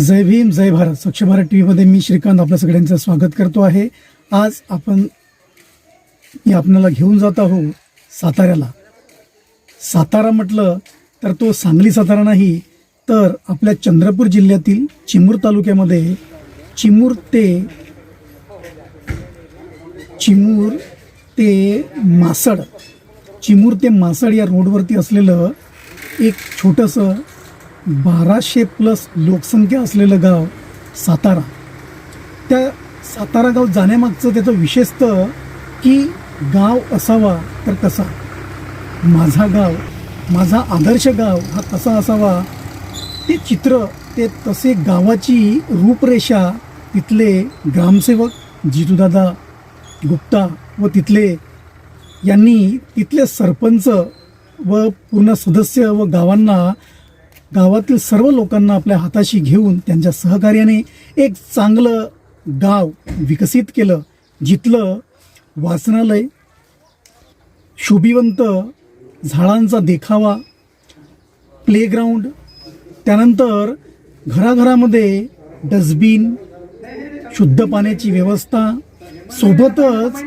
जय भीम जय भारत. स्वच्छ भारत टी व्हीमध्ये मी श्रीकांत आपल्या सगळ्यांचं स्वागत करतो आहे. आज आपण मी आपल्याला घेऊन जात आहो साताऱ्याला. सातारा म्हटलं तर तो सांगली सातारा नाही तर आपल्या चंद्रपूर जिल्ह्यातील चिमूर तालुक्यामध्ये चिमूर ते चिमूर ते मासड चिमूर ते मासड या रोडवरती असलेलं एक छोटंसं बाराशे प्लस लोकसंख्या असलेलं गाव सातारा. त्या सातारा गाव जाण्यामागचं त्याचं विशेषतः की गाव असावा तर कसा माझा गाव माझा आदर्श गाव हा कसा असावा. ते चित्र ते तसे गावाची रूपरेषा तिथले ग्रामसेवक जितूदादा गुप्ता व तिथले यांनी तिथले सरपंच व पूर्ण सदस्य व गावांना गावातील सर्व लोकांना आपल्या हाताशी घेऊन त्यांच्या सहकार्याने एक चांगलं गाव विकसित केलं जिथलं वाचनालय शोभिवंत झाडांचा देखावा प्लेग्राऊंड त्यानंतर घराघरामध्ये डस्टबिन शुद्ध पाण्याची व्यवस्था सोबतच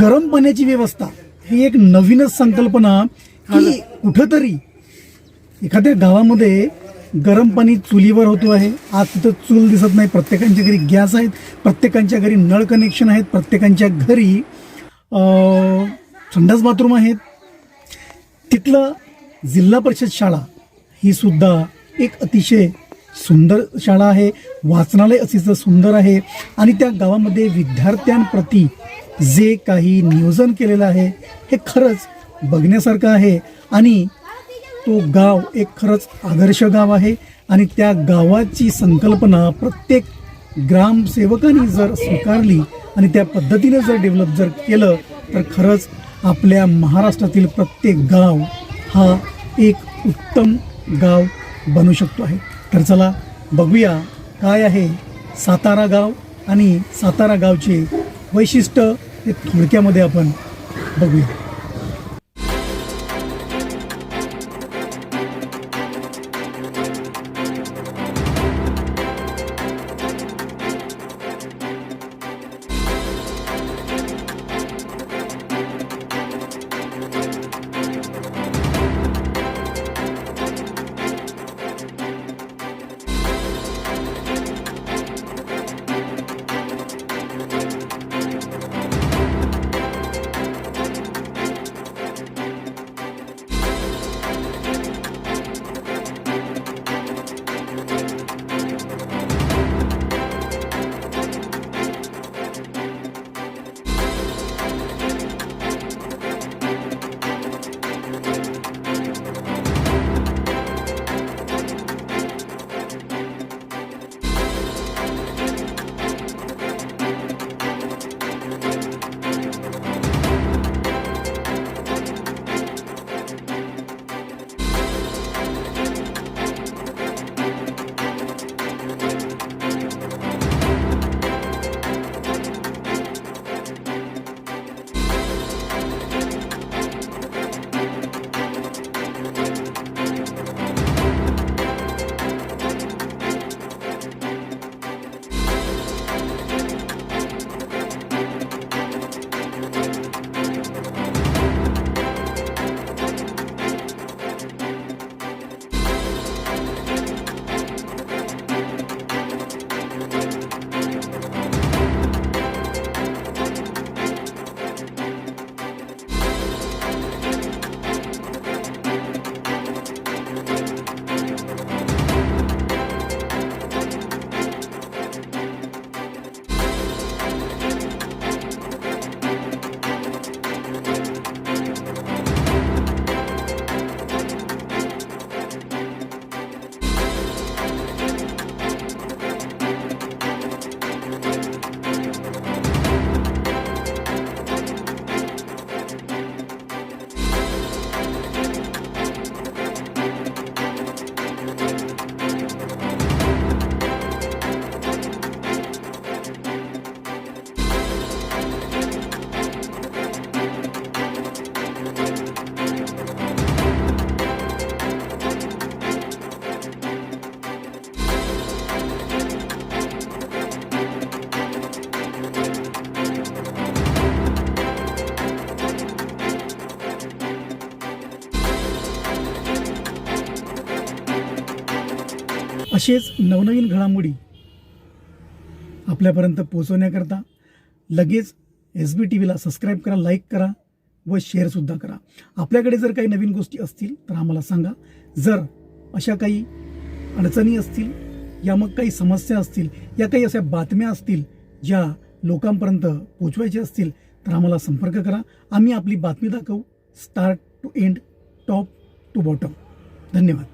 गरम पाण्याची व्यवस्था. ही एक नवीनच संकल्पना की कुठंतरी एखाद्या गावामध्ये गरम पाणी चुलीवर होतो आहे. आज तिथं चूल दिसत नाही. प्रत्येकांच्या घरी गॅस आहेत. प्रत्येकांच्या घरी नळ कनेक्शन आहेत. प्रत्येकांच्या घरी संडास बाथरूम आहेत. तिथलं जिल्हा परिषद शाळा ही सुद्धा एक अतिशय सुंदर शाळा आहे. वाचनालय अतिशय सुंदर आहे. आणि त्या गावामध्ये विद्यार्थ्यांप्रती जे काही नियोजन केलेलं आहे हे खरंच बघण्यासारखं आहे. आणि तो गाव एक खरंच आदर्श गाव आहे आणि त्या गावाची संकल्पना प्रत्येक ग्रामसेवकांनी जर स्वीकारली आणि त्या पद्धतीने जर डेव्हलप जर केलं तर खरंच आपल्या महाराष्ट्रातील प्रत्येक गाव हा एक उत्तम गाव बनू शकतो आहे. तर चला बघूया काय आहे सातारा गाव आणि सातारा गावचे वैशिष्ट्य हे थोडक्यामध्ये आपण बघूया. असेच नवनवीन घडामोडी आपल्यापर्यंत पोहोचवण्याकरता लगेच एस बी टी व्हीला सबस्क्राईब करा लाईक करा व शेअरसुद्धा करा. आपल्याकडे जर काही नवीन गोष्टी असतील तर आम्हाला सांगा. जर अशा काही अडचणी असतील या मग काही समस्या असतील या काही अशा बातम्या असतील ज्या लोकांपर्यंत पोचवायच्या असतील तर आम्हाला संपर्क करा. आम्ही आपली बातमी दाखवू. Start to end top to bottom धन्यवाद.